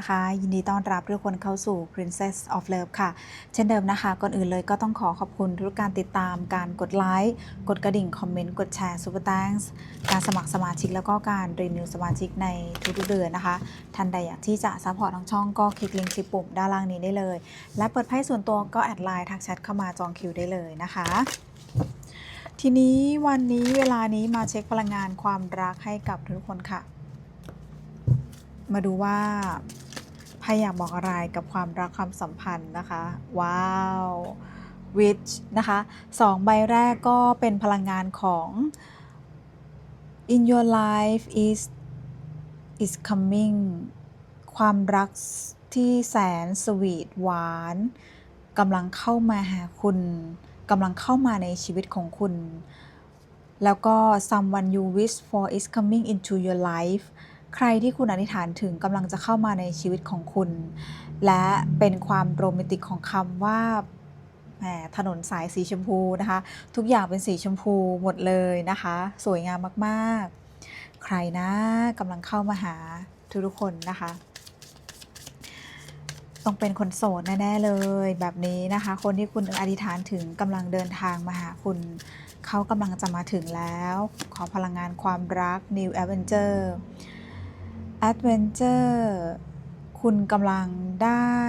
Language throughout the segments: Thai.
นะคะ ยินดีต้อนรับทุกคนเข้าสู่ Princess of Love ค่ะ เช่นเดิมนะคะ ก่อนอื่นเลยก็ต้องขอขอบคุณทุกการติดตามการกดไลค์กดกระดิ่ง คอมเมนต์ กดแชร์ Super Thanks การสมัครสมาชิกแล้วก็การรีนิวสมาชิกในทุกๆเดือนนะคะ ท่านใดอยากที่จะซัพพอร์ตทางช่องก็คลิกลิงก์ที่ปุ่มด้านล่างนี้ได้เลย และเปิดไพ่ส่วนตัวก็แอดไลน์ทักแชทเข้ามาจองคิวได้เลยนะคะทีนี้วันนี้เวลานี้มาเช็คพลังงานความรักให้กับทุกคนค่ะ มาดูว่า ไพ่อยากบอกอะไรกับความรักความสัมพันธ์นะคะ ว้าว witch นะคะสองใบแรกก็เป็นพลังงานของ in your life is is coming ความรักที่แสนสวีทหวานกำลังเข้ามาหาคุณกำลังเข้ามาในชีวิตของคุณ แล้วก็ someone you wish for is coming into your life ใครที่คุณอธิษฐานถึงกำลังจะเข้ามาในชีวิตของคุณ และเป็นความโรแมนติกของคำว่าแหมถนนสายสีชมพูนะคะ ทุกอย่างเป็นสีชมพูหมดเลยนะคะ สวยงามมากๆ ใครนะกำลังเข้ามาหาทุกๆคนนะคะ ต้องเป็นคนโสดแน่ๆเลยแบบนี้นะคะ คนที่คุณอธิษฐานถึงกำลังเดินทางมาหาคุณ เขากำลังจะมาถึงแล้ว ขอพลังงานความรัก New Avenger Adventure Adventure คุณกำลังได้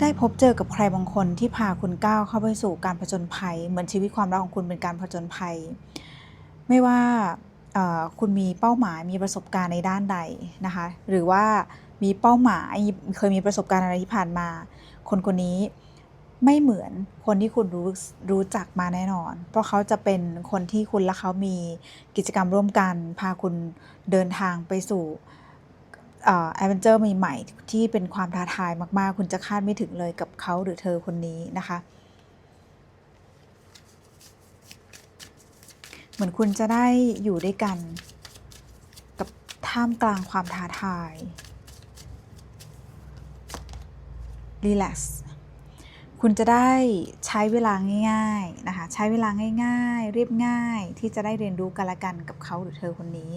ได้พบเจอกับใครบางคนที่พาคุณก้าวเข้าไปสู่การผจญภัย เหมือนชีวิตความรักของคุณเป็นการผจญภัย ไม่ว่าคุณมีเป้าหมายมีประสบการณ์ในด้านใดนะคะ หรือว่ามีเป้าหมายเคยมีประสบการณ์อะไรที่ผ่านมา คนคนนี้ ไม่เหมือนคนที่คุณรู้รู้จักมาแน่นอน เพราะเขาจะเป็นคนที่คุณและเขามีกิจกรรมร่วมกัน พาคุณเดินทางไปสู่แอดเวนเจอร์ใหม่ๆที่เป็นความท้าทายมากๆ คุณจะคาดไม่ถึงเลยกับเขาหรือเธอคนนี้นะคะ เหมือนคุณจะได้อยู่ด้วยกัน กับท่ามกลางความท้าทายรีแลกซ์ คุณจะได้ใช้เวลาง่ายๆนะคะใช้เวลาง่ายๆ เรียบง่ายที่จะได้เรียนรู้กันละกันกับเขาหรือเธอคนนี้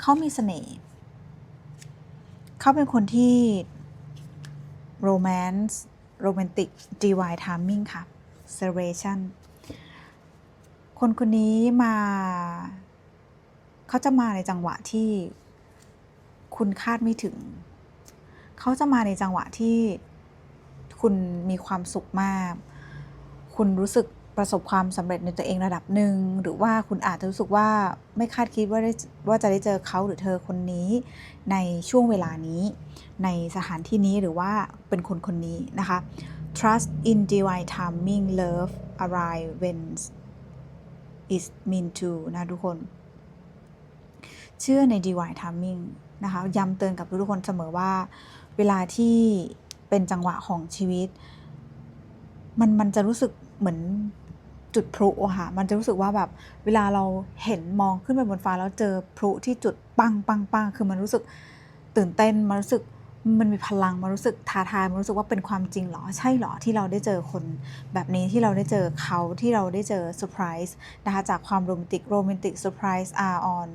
เขามีเสน่ห์เขาเป็นคนที่โรแมนต์โรแมนติก divine timing ค่ะ celebration คนคนนี้มาเขาจะมาในจังหวะที่คุณคาดไม่ถึง เขาจะมาในจังหวะที่ คุณมีความสุขมาก คุณรู้สึกประสบความสำเร็จในตัวเองระดับหนึ่ง หรือว่าคุณอาจจะรู้สึกว่าไม่คาดคิดว่าได้ว่าจะได้เจอเขาหรือเธอคนนี้ ในช่วงเวลานี้ ในสถานที่นี้หรือว่าเป็นคนคนนี้นะคะ trust in divine timing love arrive when is mean to นะทุกคน เชื่อใน divine timing นะคะย้ำเตือนกับทุกคนเสมอว่า เวลาที่ เป็นจังหวะของชีวิต มันมันจะรู้สึกเหมือนจุดพลุค่ะ มันจะรู้สึกว่าแบบเวลาเราเห็นมองขึ้นไปบนฟ้าแล้วเจอพลุที่จุดปังปังปังคือมันรู้สึกตื่นเต้น มันรู้สึก มันมีพลังมันรู้สึกท้าทายมันรู้สึกว่าเป็นความจริงเหรอ ใช่เหรอที่เราได้เจอคนแบบนี้ที่เราได้เจอเขาที่เราได้เจอเซอร์ไพรส์นะคะจากความโรแมนติกโรแมนติกเซอร์ไพรส์ are on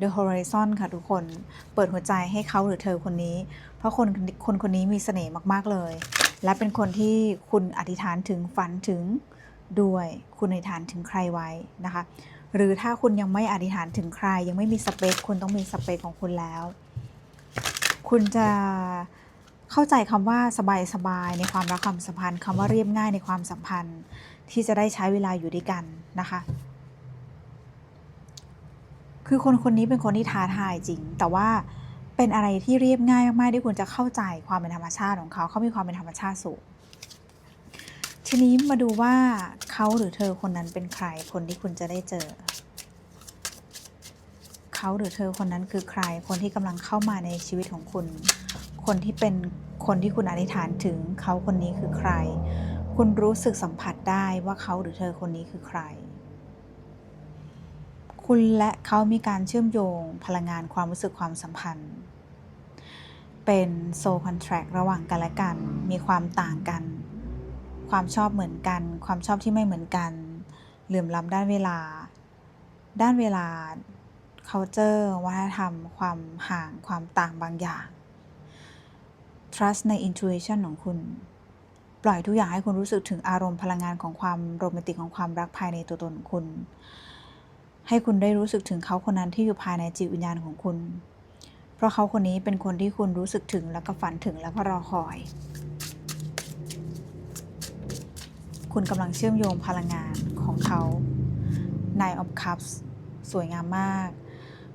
the horizon ค่ะทุกคนเปิดหัวใจให้เขาหรือเธอคนนี้ เพราะคนคนคนนี้มีเสน่ห์มาก ๆ เลย และเป็นคนที่คุณอธิษฐานถึงฝันถึงด้วยคุณอธิษฐานถึงใครไว้นะคะ หรือถ้าคุณยังไม่อธิษฐานถึงใคร ยังไม่มีสเปคคุณต้องมีสเปคของคุณแล้ว คุณจะเข้าใจคำว่าสบายๆในความรักความสัมพันธ์คำว่าเรียบง่ายในความสัมพันธ์ ที่จะได้ใช้เวลาอยู่ด้วยกันนะคะ คือคนคนนี้เป็นคนที่ท้าทายจริง แต่ว่าเป็นอะไรที่เรียบง่ายมากๆที่คุณจะเข้าใจความเป็นธรรมชาติของเขาเขามีความเป็นธรรมชาติสูงทีนี้มาดูว่าเขาหรือเธอคนนั้นเป็นใครคนที่คุณจะได้เจอ เขาหรือเธอคนนั้นคือใคร คนที่กำลังเข้ามาในชีวิตของคุณ คนที่เป็นคนที่คุณอธิษฐานถึงเขาคนนี้คือใคร คุณรู้สึกสัมผัสได้ว่าเขาหรือเธอคนนี้คือใคร คุณและเขามีการเชื่อมโยงพลังงานความรู้สึกความสัมพันธ์ เป็นโซคอนแทรคระหว่างกันและกัน มีความต่างกัน ความชอบเหมือนกัน ความชอบที่ไม่เหมือนกันเหลื่อมล้ำด้านเวลา ด้านเวลา culture วัฒนธรรม ความห่างความต่างบางอย่าง trust ใน intuition ของคุณ ปล่อยทุกอย่างให้คุณรู้สึกถึงอารมณ์พลังงานของความโรแมนติกของความรักภายในตัวตนคุณ ให้คุณได้รู้สึกถึงเขาคนนั้นที่อยู่ภายในจิตวิญญาณของคุณ เพราะเขาคนนี้เป็นคนที่คุณรู้สึกถึงแล้วก็ฝันถึงแล้วก็รอคอย คุณกำลังเชื่อมโยงพลังงานของเขา Nine of Cups สวยงามมาก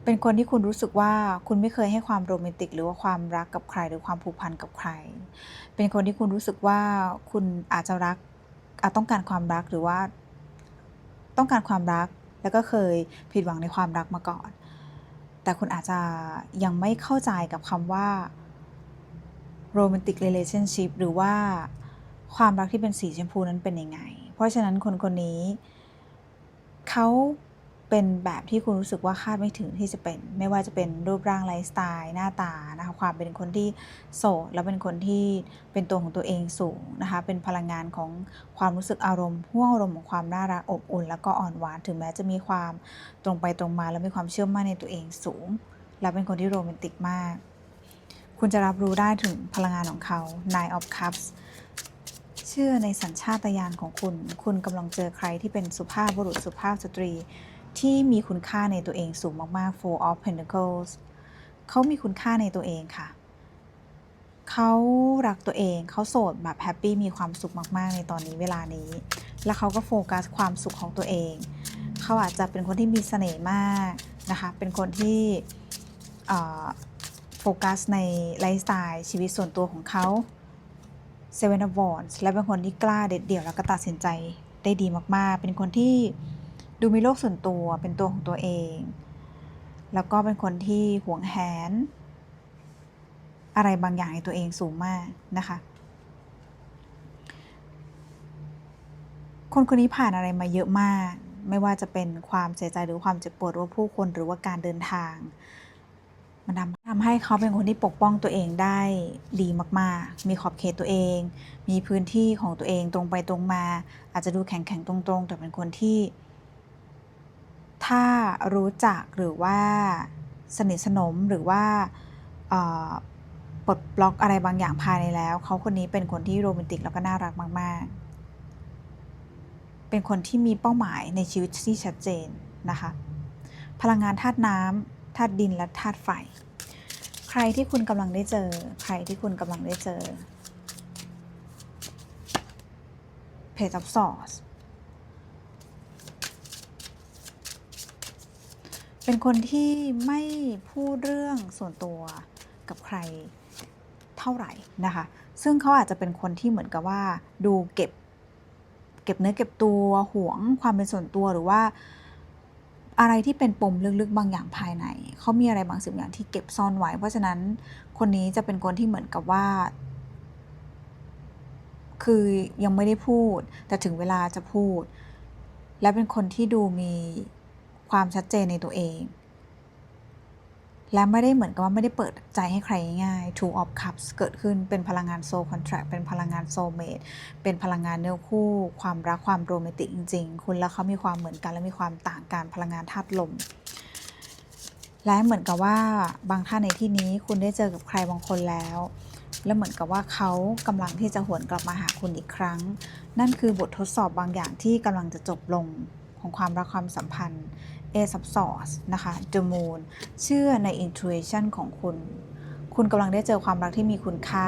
เป็นคนที่คุณรู้สึกว่าคุณไม่เคยให้ความโรแมนติก หรือว่าความรักกับใคร หรือความผูกพันกับใคร เป็นคนที่คุณรู้สึกว่าคุณอาจจะรักอาจต้องการความรักหรือว่าต้องการความรักแล้วก็เคยผิดหวังในความรักมาก่อน แต่คุณอาจจะยังไม่เข้าใจกับคำว่า romantic relationship หรือว่าความรักที่เป็นสีชมพูนั้นเป็นยังไง เพราะฉะนั้นคนคนนี้เขา เป็นแบบที่คุณรู้สึกว่าคาดไม่ถึงที่จะเป็น ไม่ว่าจะเป็นรูปร่างไลฟ์สไตล์หน้าตานะคะความเป็นคนที่โสดแล้วเป็นคนที่เป็นตัวของตัวเองสูงนะคะเป็นพลังงานของความรู้สึกอารมณ์ห่วงอารมณ์ของความน่ารักอบอุ่น แล้วก็อ่อนหวานถึงแม้จะมีความตรงไปตรงมา และมีความเชื่อมั่นในตัวเองสูง และเป็นคนที่โรแมนติกมาก คุณจะรับรู้ได้ถึงพลังงานของเขา Nine of Cups เชื่อในสัญชาตญาณของคุณ คุณกำลังเจอใครที่เป็นสุภาพบุรุษสุภาพสตรี ที่มีคุณค่าในตัวเองสูงมากๆ Four of Pentacles เขามีคุณค่าในตัวเองค่ะ เขารักตัวเอง เขาโสดแบบแฮปปี้มีความสุขมากๆ ในตอนนี้เวลานี้ แล้วเขาก็โฟกัสความสุขของตัวเอง เขาอาจจะเป็นคนที่มีเสน่ห์มากนะคะ เป็นคนที่โฟกัสในไลฟ์สไตล์ชีวิตส่วนตัวของเขา Seven of Wands และเป็นคนที่กล้าเด็ดเดี่ยวแล้วก็ตัดสินใจได้ดีมากๆ เป็นคนที่ ดูมีโลกส่วนตัวเป็นตัวของตัวเอง แล้วก็เป็นคนที่หวงแหน อะไรบางอย่างในตัวเองสูงมากนะคะ คนคนนี้ผ่านอะไรมาเยอะมาก ไม่ว่าจะเป็นความเสียใจหรือความเจ็บปวดหรือว่าผู้คนหรือว่าการเดินทาง มันทำทำให้เขาเป็นคนที่ปกป้องตัวเองได้ดีมาก ๆ มีขอบเขตตัวเอง มีพื้นที่ของตัวเองตรงไปตรงมา อาจจะดูแข็งแข็งๆตรง ๆ แต่เป็นคนที่ ถ้ารู้จักหรือว่าสนิทสนมหรือว่าปลดบล็อกอะไรบางอย่างภายในแล้ว เขาคนนี้เป็นคนที่โรแมนติกแล้วก็น่ารักมาก ๆ เป็นคนที่มีเป้าหมายในชีวิตที่ชัดเจนนะคะ พลังงานธาตุน้ำธาตุดินและธาตุไฟ ใครที่คุณกำลังได้เจอ ใครที่คุณกำลังได้เจอ Page of Swords เป็นคนที่ไม่พูดเรื่องส่วนตัวกับใครเท่าไหร่นะคะ ซึ่งเขาอาจจะเป็นคนที่เหมือนกับว่าดูเก็บเก็บเนื้อเก็บตัวห่วงความเป็นส่วนตัวหรือว่า อะไรที่เป็นปมลึกๆบางอย่างภายใน เขามีอะไรบางสิ่งอย่างที่เก็บซ่อนไว้ เพราะฉะนั้นคนนี้จะเป็นคนที่เหมือนกับว่า คือยังไม่ได้พูด แต่ถึงเวลาจะพูด และเป็นคนที่ดูมี ความชัดเจนในตัวเอง และไม่ได้เหมือนกับว่าไม่ได้เปิดใจให้ใครง่าย Two of Cups เกิดขึ้นเป็นพลังงาน Soul Contract เป็นพลังงาน Soulmate เป็นพลังงานเนื้อคู่ ความรักความโรแมนติกจริง ๆ คุณและเขามีความเหมือนกันและมีความต่างกันพลังงานธาตุลมและเหมือนกับว่าบางท่านในที่นี้คุณได้เจอกับใครบางคนแล้ว และเหมือนกับว่าเขากำลังที่จะหวนกลับมาหาคุณอีกครั้ง นั่นคือบททดสอบบางอย่างที่กำลังจะจบลงของความรักความสัมพันธ์ Ace of Swords นะคะ The Moon เชื่อใน intuition ของคุณ คุณกำลังได้เจอความรักที่มีคุณค่า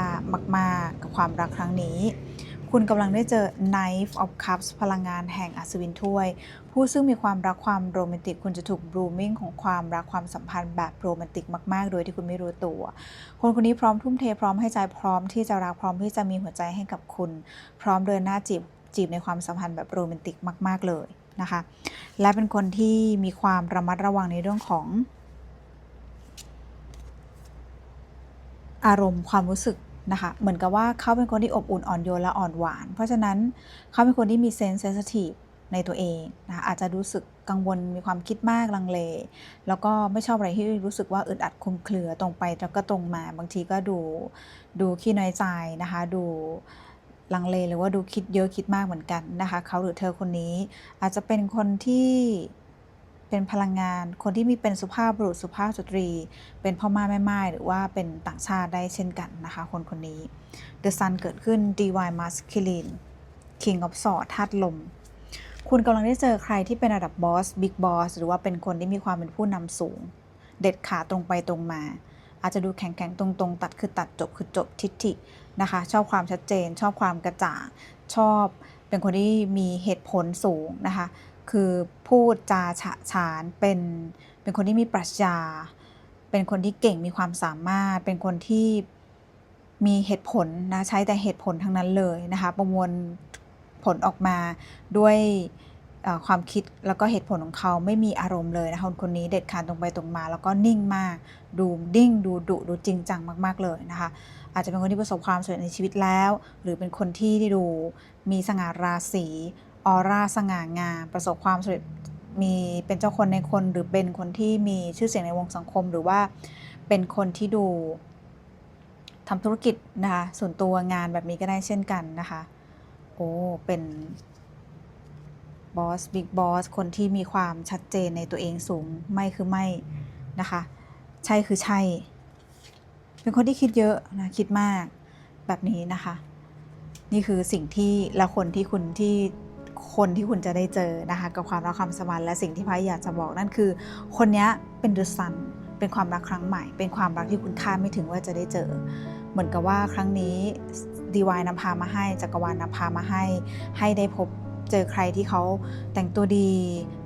มาก ๆ กับความรักครั้งนี้ คุณกำลังได้เจอ Knife of Cups พลังงานแห่งอัศวินถ้วย ผู้ซึ่งมีความรักความโรแมนติก คุณจะถูก blooming ของความรักความสัมพันธ์แบบโรแมนติกมาก ๆ โดยที่คุณไม่รู้ตัว คนคนนี้พร้อมทุ่มเทพร้อมให้ใจพร้อมที่จะรักพร้อมที่จะมีหัวใจให้กับคุณ พร้อมเดินหน้าจีบจีบในความสัมพันธ์แบบโรแมนติกมาก ๆ เลย นะคะ และเป็นคนที่มีความระมัดระวังในเรื่องของ อารมณ์ความรู้สึกนะคะ เหมือนกับว่าเขาเป็นคนที่อบอุ่นอ่อนโยนและอ่อนหวาน เพราะฉะนั้นเขาเป็นคนที่มีเซนส์เซนซิทีฟในตัวเองนะคะอาจจะรู้สึกกังวลมีความคิดมากลังเล แล้วก็ไม่ชอบอะไรที่รู้สึกว่าอึดอัดคลุมเครือตรงไปแล้วก็ตรงมา บางทีก็ดูดูขี้น้อยใจนะคะ ดู ลังเลหรือว่าดูคิดเยอะคิดมากเหมือนกันนะคะเขาหรือเธอคนนี้อาจจะเป็นคนที่เป็นพลังงาน คนที่มีเป็นสุภาพบุรุษสุภาพสตรี เป็นพ่อม่าแม่ไม้หรือว่าเป็นต่างชาติได้เช่นกันนะคะ คนคนนี้ The Sun เกิดขึ้น Divine Masculine King of Swords ธาตุลม คุณกำลังได้เจอใครที่เป็นระดับบอสบิ๊กบอสหรือว่าเป็นคนที่มีความเป็นผู้นำสูง เด็ดขาดตรงไปตรงมา อาจจะดูแข็งๆ ตรงๆ ตัดคือตัดจบคือจบทิฐินะคะ ชอบความชัดเจน ชอบความกระจ่าง ชอบเป็นคนที่มีเหตุผลสูงนะคะ คือพูดจาฉะฉานเป็นเป็นคนที่มีปรัชญา เป็นคนที่เก่งมีความสามารถ เป็นคนที่มีเหตุผลนะใช้แต่เหตุผลทั้งนั้นเลยนะคะ ประมวลผลออกมาด้วย ความคิดแล้วก็เหตุผลของเขาไม่มีอารมณ์เลยนะคะคนคนนี้เด็ดขาดตรงไปตรงมา แล้วก็นิ่งมาก ดูดิ้งดูดุดูจริงจังมาก ๆ เลยนะคะ อาจจะเป็นคนที่ประสบความสำเร็จในชีวิตแล้ว หรือเป็นคนที่ดูมีสง่าราศีออร่าสง่างามประสบความสำเร็จมีเป็นเจ้าคนในคนหรือเป็นคนที่มีชื่อเสียงในวงสังคม หรือว่าเป็นคนที่ดูทำธุรกิจนะคะส่วนตัวงานแบบนี้ก็ได้เช่นกันนะคะ โอ้เป็น บอสบิ๊กบอสคนที่มีความชัดเจนในตัวเองสูง ไม่คือไม่นะคะ ใช่คือใช่ เป็นคนที่คิดเยอะนะคิดมากแบบนี้นะคะ นี่คือสิ่งที่และคนที่คุณที่คนที่คุณจะได้เจอนะคะกับความรักความสมพันและสิ่งที่พายอยากจะบอกนั่นคือ คนนี้เป็น The Sun เป็นความรักครั้งใหม่ เป็นความรักที่คุณคาดไม่ถึงว่าจะได้เจอ เหมือนกับว่าครั้งนี้ดีวายนำพามาให้จักรวาลนำพามาให้ ให้ได้พบ เจอใครที่เขาแต่งตัวดี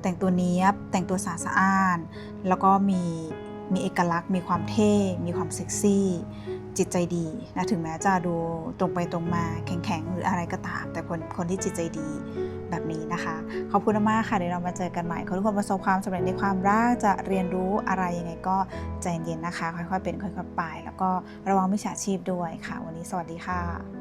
แต่งตัวเนี้ยบ แต่งตัวสะอาดสะอ้าน แล้วก็มีมีเอกลักษณ์มีความเท่ มีความเซ็กซี่ จิตใจดีนะถึงแม้จะดูตรงไปตรงมาแข็งๆ หรืออะไรก็ตาม แต่คนคนที่จิตใจดีแบบนี้นะคะ ขอบคุณมากค่ะเดี๋ยวเรามาเจอกันใหม่ขอทุกคนประสบความสำเร็จในความรักจะเรียนรู้อะไรยังไงก็ใจเย็นๆนะคะ ค่อยๆเป็นค่อยๆไป แล้วก็ระวังมิจฉาชีพด้วยค่ะ วันนี้สวัสดีค่ะ